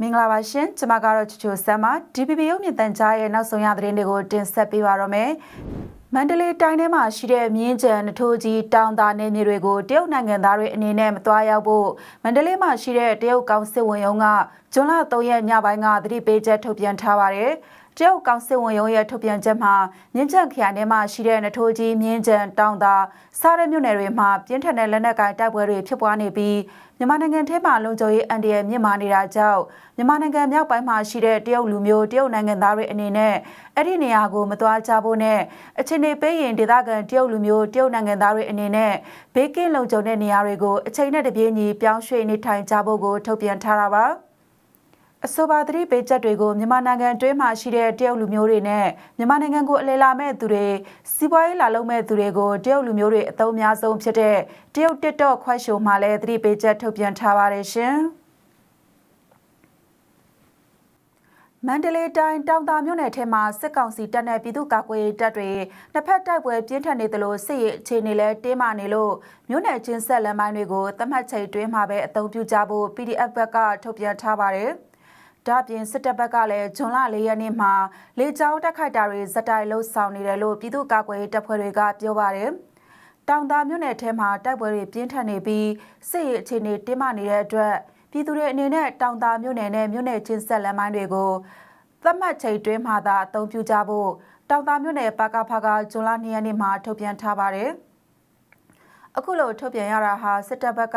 မင်္ဂလာပါရှင်ကျွန်မကတော့ချူချူဆမ်ပါ DPP ရုပ်မြင်သံကြားရဲ့နောက်ဆုံးရသတင်းတွေကိုတင်ဆက်ပေးပါရမယ်မန္တလေးတိုင်းထဲမှာရှိတဲ့မြင်းကြံနထိုးကြီးတောင်သာနယ်မြေတွေကိုတရုတ်နိုင်ငံသားတွေအနေနဲ့မသွားရောက်ဖို့မန္တလေးမှာရှိတဲ့တရုတ်ကောင်စစ်ဝင်ရုံးကဇွန်လ3ရက်ညပိုင်းကသတိပေးချက်ထုတ်ပြန်ထားပါတယ် တရုတ်ကောင်စစ်ဝင်ရုံးရဲ့ထုတ်ပြန်ချက်မှာမြင်းကြံခရိုင်ထဲမှာရှိတဲ့နထိုးကြီးမြင်းကြံတောင်သာစားတဲ့မြို့နယ်တွေမှာပြင်းထန်တဲ့လက်နက်ကိုင်တိုက်ပွဲတွေဖြစ်ပွားနေပြီးမြန်မာနိုင်ငံထဲမှာလုံခြုံရေးအန်ဒီရဲ့မြင့်မာနေတာကြောင့်မြန်မာနိုင်ငံမြောက်ပိုင်းမှာရှိတဲ့တရုတ်လူမျိုးတရုတ်နိုင်ငံသားတွေအနေနဲ့အဲ့ဒီနေရာကိုမသွားကြဖို့နဲ့အချိန်နေပေးရင်ဒေသခံတရုတ်လူမျိုးတရုတ်နိုင်ငံသားတွေအနေနဲ့ဘေးကင်းလုံခြုံတဲ့နေရာတွေကိုအချိန်နဲ့တပြေးညီပြောင်းရွှေ့နေထိုင်ကြဖို့ကိုထုတ်ပြန်ထားတာပါ အဆိုပါသတိပေးချက်တွေကိုမြန်မာနိုင်ငံတွင်းမှာရှိတဲ့တရုတ်လူမျိုးတွေနဲ့မြန်မာနိုင်ငံကိုအလဲလာမဲ့သူတွေစီးပွားရေးလာလုပ်မဲ့သူတွေကိုတရုတ်လူမျိုးတွေအသုံးအများဆုံးဖြစ်တဲ့တရုတ် TikTok ခွဲရှိုမှာလည်းသတိပေးချက်ထုတ်ပြန်ထားပါတယ်ရှင်။မန္တလေးတိုင်းတောင်တာမြို့နယ်ထဲမှာစစ်ကောင်စီတပ်နဲ့ပြည်သူ့ကာကွယ်ရေးတပ်တွေနှစ်ဖက်တိုက်ပွဲပြင်းထန်နေသလိုစစ်ရေးအခြေအနေလည်းတင်းမာနေလို့မြို့နယ်ချင်းဆက်လမ်းပိုင်းတွေကိုသတ်မှတ်ချိန်တွင်းမှာပဲအသုံးပြုကြဖို့ PDF ဘက်ကထုတ်ပြန်ထားပါတယ်။ ဒါ့အပြင်စစ်တပ်ဘက်ကလည်းဂျွန်လ၄ရက်နေ့မှာလေကြောင်းတက်ခိုက်တာတွေဇက်တိုင်လှုပ်ဆောင်နေတယ်လို့ပြည်သူ့ကာကွယ်ရေးတပ်ဖွဲ့တွေကပြောပါတယ်။တောင်သာမြို့နယ်ထဲမှာတိုက်ပွဲတွေပြင်းထန်နေပြီးစစ်ရေးအခြေအနေတင်းမာနေတဲ့အတွက်ပြည်သူတွေအနေနဲ့တောင်သာမြို့နယ်နဲ့မြို့နယ်ချင်းဆက်လမ်းမိုင်းတွေကိုသတ်မှတ်ချိန်တွင်းမှာသာအသုံးပြုကြဖို့တောင်သာမြို့နယ်ပါကဖကဂျွန်လ2ရက်နေ့မှာထုတ်ပြန်ထားပါတယ်။ အခုလိုထုတ်ပြန်ရတာဟာစစ်တပ်ဘက်က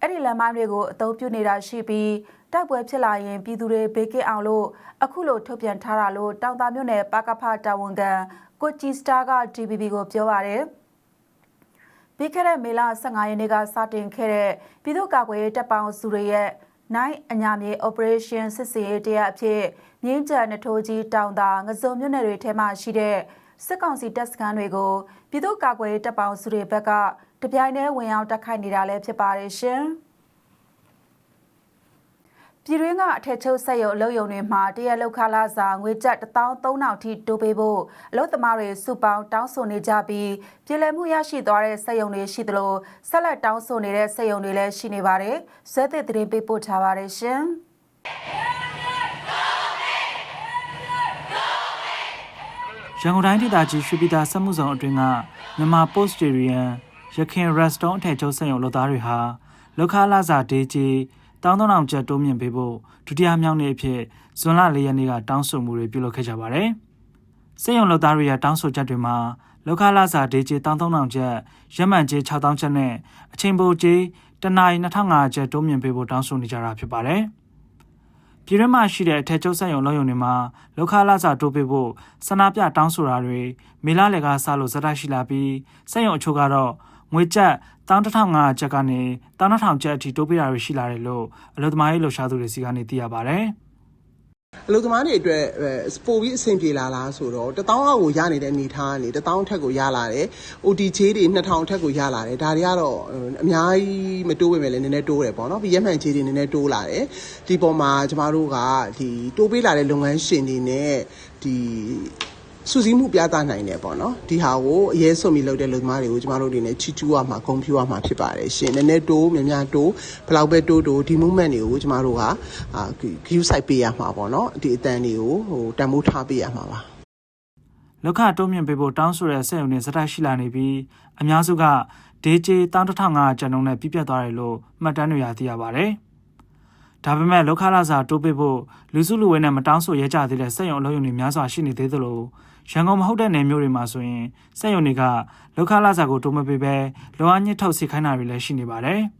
အဲ့ဒီလမ်းမိုင်းတွေကိုအသုံးပြုနေတာရှိပြီးတိုက်ပွဲဖြစ်လာရင်ပြည်သူတွေဘေးကင်းအောင်လို့အခုလိုထုတ်ပြန်ထားတာလို့တောင်တာမြို့နယ်ပါကဖတာဝန်ခံကိုကြည်စတာက TVB ကိုပြောပါတယ်ပြီးခဲ့တဲ့မေလ15ရက်နေ့ကစတင်ခဲ့တဲ့ပြည်သူ့ကာကွယ်ရေးတပ်ပေါင်းစုတွေရဲ့နိုင်အညာမြေ operation စစ်စေးရေးတရားအဖြစ်မြင်းကြံနထိုးကြီးတောင်တာငစုံမြို့နယ်တွေထဲမှာရှိတဲ့ စစ်ကောင်စီတပ်စခန်းတွေကိုပြည်သူ့ကာကွယ်ရေးတပ်ပေါင်းစုတွေဘက်ကတပြိုင်တည်းဝင်ရောက်တိုက်ခိုက်နေတာလည်းဖြစ်ပါတယ်ရှင်။ပြည်တွင်းကအထက်ချုပ်ဆက်ရုံအလုပ်ရုံတွေမှာတရက်လောက်ခလာစာငွေကျပ်13000ထိတိုးပေးဖို့အလုပ်သမားတွေစုပေါင်းတောင်းဆိုနေကြပြီးပြည်လည်မှုရရှိသွားတဲ့ဆက်ရုံတွေရှိသလိုဆက်လက်တောင်းဆိုနေတဲ့ဆက်ရုံတွေလည်းရှိနေပါတယ်။ဇက်သစ်သတင်းပေးပို့ထားပါတယ်ရှင်။ ရန်ကုန်တိုင်းဒေသကြီးရွှေပြည်သာစက်မှုဆောင်အတွင်းကမြန်မာပို့စတေရီယန်ရခင်ရက်စတုံးအထည်ချုပ်စက်ရုံလုပ်သားတွေဟာလောက်ခလာစာဒေးကြီးတောင်းတောင်းအောင်ကျပ်တိုးမြင့်ပေးဖို့ဒုတိယမြောက်နေ့အဖြစ်ဇွန်လ၄ရက်နေ့ကတောင်းဆိုမှုတွေပြုလုပ်ခဲ့ကြပါတယ်။စက်ရုံလုပ်သားတွေရဲ့တောင်းဆိုချက်တွေမှာလောက်ခလာစာဒေးကြီးတောင်းတောင်းအောင်ကျပ်ရက်မှန်ကြီး6000ကျပ်နဲ့အချိန်ပိုကြီးတနအီ2500ကျပ်တိုးမြင့်ပေးဖို့တောင်းဆိုနေကြတာဖြစ်ပါတယ်။ ပြည်ရင်းမှာရှိတဲ့အထက်ကျုပ်ဆက်ရုံလောက်ရုံတွေမှာလောက်ခလာစာတိုးပေးဖို့ဆန္ဒပြတောင်းဆိုတာတွေမေလလယ်ကစလို့ဇက်တိုက်ရှိလာပြီးစက်ရုံအချို့ကတော့ငွေကျပ်11500ကျပ်ကနေ12000ကျပ်အထိတိုးပေးတာတွေရှိလာတယ်လို့အလုပ်သမားရေးလှုပ်ရှားသူတွေစီကနေသိရပါဗျ။ အလုပ်သမားတွေအတွက်အဲပိုပြီးအဆင်ပြေလာလားဆိုတော့1000အောက်ကိုရနေတဲ့အနေထားကနေ1000အထက်ကိုရလာတယ် OTJ တွေ2000အထက်ကိုရလာတယ်ဒါတွေကတော့အများကြီးမတိုးပေမဲ့လည်းနည်းနည်းတိုးတယ်ပေါ့နော်ပြီးရမှန်ချေတွေနည်းနည်းတိုးလာတယ်ဒီပေါ်မှာကျမတို့ကဒီတိုးပေးလာတဲ့လုပ်ငန်းရှင်တွေနဲ့ဒီ စုစည်းမှုပြသနိုင်တယ်ပေါ့နော်ဒီဟာကိုအရေးဆုံးပြီးလုပ်တဲ့လူသမားတွေကိုကျမတို့တွေနဲ့ချီကျူးရမှာဂုဏ်ပြုရမှာဖြစ်ပါတယ်ရှင်နည်းနည်းတိုးများများတိုးဘယ်လောက်ပဲတိုးတိုးဒီ movement တွေကိုကျမတို့ကအာ view site ပေးရမှာပေါ့နော်ဒီအတန်တွေကိုဟိုတန်ဖိုးထားပေးရမှာပါလောက်ခတိုးမြင့်ပေးဖို့တောင်းဆိုတဲ့စက်ရုံတွေစတိုက်ရှိလာနေပြီးအများစုကဒေးဂျေ11500ကျန်နှုန်းနဲ့ပြည့်ပြတ်သွားတယ်လို့မှတ်တမ်းတွေရသိရပါတယ်။ ဒါပေမဲ့လောက်ခလာစာတိုးပေးဖို့လူစုလူဝေးနဲ့မတောင်းဆိုရဲကြသေးတဲ့စက်ရုံအလုပ်ရုံတွေများစွာရှိနေသေးသလိုရန်ကုန်မဟုတ်တဲ့နယ်မြို့တွေမှာဆိုရင်စက်ရုံတွေကလောက်ခလာစာကိုတိုးမပေးဘဲလောအားညစ်ထုတ်စီခိုင်းတာတွေလည်းရှိနေပါတယ်။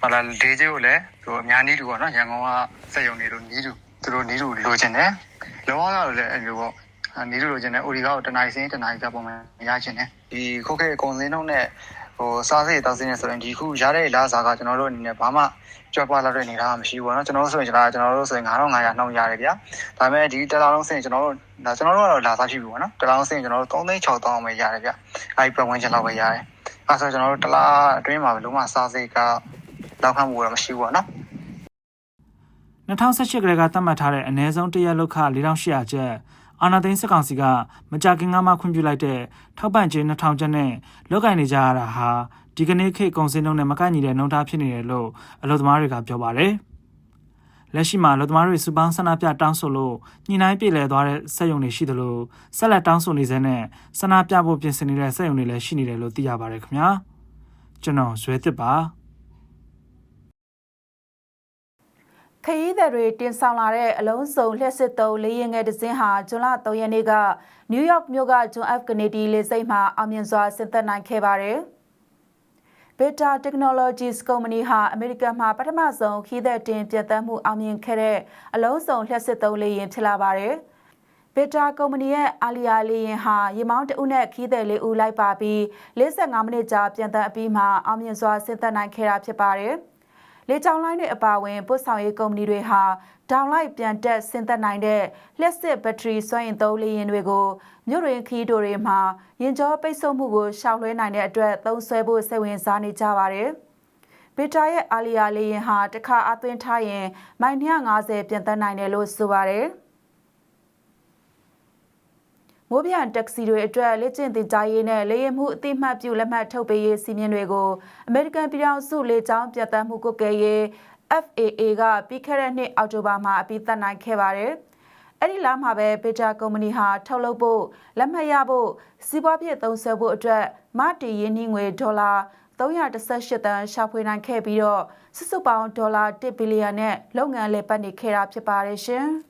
ဟလာဒေးဂျေကိုလည်းသူအများနီးတူပေါ့နော်ရန်ကုန်ကစက်ရုံတွေတို့နီးတူသူတို့နီးတူလိုချင်တယ်လောကတော့လည်းအဲ့လိုပေါ့နီးတူလိုချင်တယ်အိုဒီကတော့တနိုင်စင်းတနိုင်ကပုံမှန်ရချင်တယ်ဒီခုတ်ခဲအကုန်စင်းတော့နဲ့ ဟိုစားစိတ်တောက်စင်းနေဆိုရင်ဒီခုရတဲ့လာစားကကျွန်တော်တို့အနေနဲ့ဘာမှကြွက်ပွားလာတဲ့အနေထားမရှိဘူးပေါ့နော်ကျွန်တော်တို့ဆိုရင်ကျွန်တော်ကျွန်တော်တို့ဆိုရင်9500နှုန်းရတယ်ဗျာဒါပေမဲ့ဒီတလားလုံးစင်ကျွန်တော်တို့ဒါကျွန်တော်တို့ကတော့လာစားဖြစ်ပြီပေါ့နော်တလားလုံးစင်ကျွန်တော်တို့3600ပဲရတယ်ဗျာအဲဒီပတ်ဝန်းကျင်လောက်ပဲရတယ်အဲဆိုကျွန်တော်တို့တလားအတွင်းမှာလုံးဝစားစိတ်ကလောက်ခံမှုတော့မရှိဘူးပေါ့နော်2018ကလေးကသတ်မှတ်ထားတဲ့အနည်းဆုံးတရက်လောက်ခ4800ကျပ် အာနာသိန်းစစ်ကောင်စီကမကြခင်ကမှခွင့်ပြုလိုက်တဲ့ထောက်ပံ့ကြေး2000ကျပ်နဲ့လောက်ကင်နေကြရတာဟာဒီကနေ့ခေတ်ကုန်စည်နှုန်းနဲ့မကိုက်ညီတဲ့နှုန်းထားဖြစ်နေတယ်လို့အလုပ်သမားတွေကပြောပါတယ်။လက်ရှိမှာအလုပ်သမားတွေစုပေါင်းဆန္ဒပြတောင်းဆိုလို့ညှိနှိုင်းပြည်လဲသွားတဲ့စက်ရုံတွေရှိသလိုဆက်လက်တောင်းဆိုနေစေနဲ့ဆန္ဒပြဖို့ပြင်ဆင်နေတဲ့စက်ရုံတွေလည်းရှိနေတယ်လို့သိရပါတယ်ခင်ဗျာ။ကျွန်တော်ဇွဲသစ်ပါ ခရီးသည်တွေတင်ဆောင်လာတဲ့အလုံးစုံလျှက်စစ်သုံးလေယာဉ်ငယ်တစ်စင်းဟာဇွန်လ3ရက်နေ့ကနယူးယောက်မြို့ကဂျွန် F Kennedy လေဆိပ်မှာအောင်မြင်စွာဆင်းသက်နိုင်ခဲ့ပါတယ်။ Beta Technologies ကုမ္ပဏီဟာအမေရိကန်မှာပထမဆုံးခရီးသည်တင်ပြတ်သက်မှုအောင်မြင်ခဲ့တဲ့အလုံးစုံလျှက်စစ်သုံးလေယာဉ်ဖြစ်လာပါတယ်။ Beta ကုမ္ပဏီရဲ့အာလီယာလေယာဉ်ဟာရေမောင်းတအုပ်နဲ့ခီးသည်လေးဦးလိုက်ပါပြီး45မိနစ်ကြာပြန်သက်အပြီးမှာအောင်မြင်စွာဆင်းသက်နိုင်ခဲ့တာဖြစ်ပါတယ်။ လေကြောင်းလိုင်းတွေအပါအဝင်ပို့ဆောင်ရေးကုမ္ပဏီတွေဟာဒေါင်လိုက်ပြန်တက်ဆင်းသက်နိုင်တဲ့လျှက်စစ်ဘက်ထရီစွမ်းအင်သုံးလေယာဉ်တွေကိုမြို့တွင်ခီးတိုတွေမှာရင်ကျောပိတ်ဆို့မှုကိုရှောင်လွှဲနိုင်တဲ့အတွက်သုံးစွဲဖို့စိတ်ဝင်စားနေကြပါတယ်။ဘီတာရဲ့အာလီယာလေယာဉ်ဟာတစ်ခါအသွင်းထားရင်မိုင်250ပြန်သက်နိုင်တယ်လို့ဆိုပါတယ်။ မိုးပြန်တက္ကစီတွေအတွက်လက်ကျင့်တင်ကြားရေးနဲ့လေယာဉ်မှုအတိမတ်ပြုလက်မှတ်ထုတ်ပေးရေးစီမင်းတွေကိုအမေရိကန်ပြည်ထောင်စုလေကြောင်းပြတ်သားမှုကုတ်ကဲရေး FAA ကပြီးခဲ့တဲ့နှစ်အောက်တိုဘာမှာအပြီးသတ်နိုင်ခဲ့ပါတယ်။အဲ့ဒီလမှာပဲပေတာကုမ္ပဏီဟာထုတ်လုပ်ဖို့လက်မှတ်ရဖို့စီးပွားဖြစ်သုံးစွဲဖို့အတွက်မတီရင်းနှီးငွေဒေါ်လာ318တန်းရှာဖွေနိုင်ခဲ့ပြီးတော့စုစုပေါင်းဒေါ်လာ1ဘီလီယံနဲ့လုပ်ငန်းလည်ပတ်နေခဲ့တာဖြစ်ပါတယ်ရှင်။